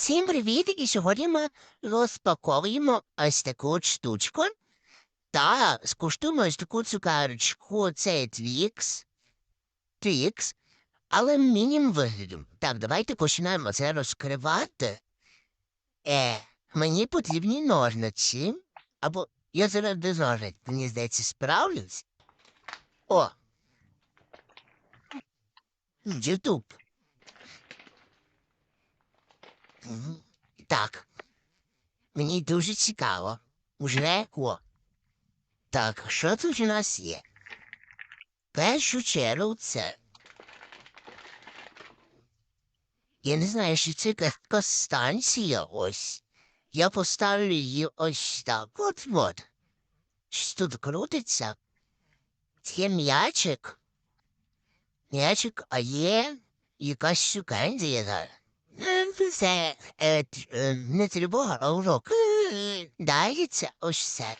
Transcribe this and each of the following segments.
Всім привіт! І сьогодні ми розпаковуємо ось таку штучку. Та скуштуємо ось таку цукарочку. Це Твікс. Твікс. Але мінім вигляду. Так, давайте починаємо це розкривати. Е, мені потрібні ножниці. Або я зараз без мені здається, справлюсь. О. Ютуб. Так. Мені дуже цікаво. Уже о. Так, що тут у нас є? В Першу чергу це. Я не знаю, що це якась станція ось. Я поставлю її ось так. От от. Щось тут крутиться. Це м'ячик. М'ячик, а є якась сукензія зараз. Е, Це е, е, не тривога, а урок. Е, ось це.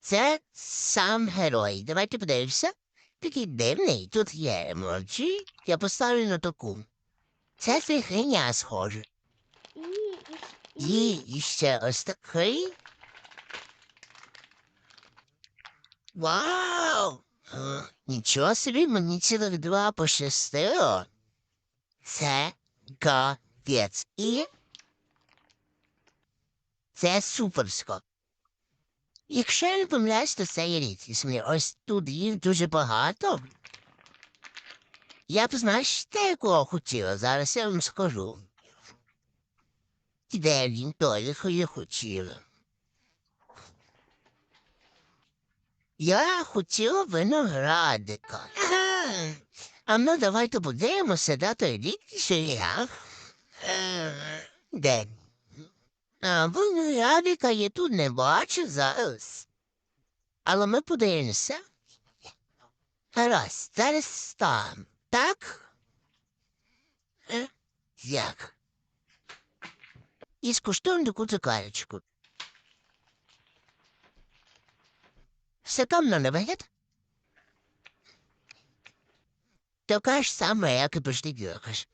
Це сам герой. Давайте подивимося. Такий дивний. Тут є емоджі. Я поставлю на таку. Це фігня схоже. І, ще ось такий. Вау! Е, Нічого собі, мені цілих два пощастило. Це капець. І це суперсько. Якщо я не помиляюсь, то це є рідкісний. Ось тут їх дуже багато. Я б знаєш, те, якого хотіла. Зараз я вам скажу. Де він той, я хотіла? Я хотіла виноградика. А ну давайте подивимося, да той рідкіший я. Е, Де? А виноградика я тут не бачу зараз. Але ми подивимося. Гаразд, зараз там. Так? Е? Як? І скуштуємо таку цукарочку. Все там на вигляд? Tokaż same, je samenwerken, nie biorąś.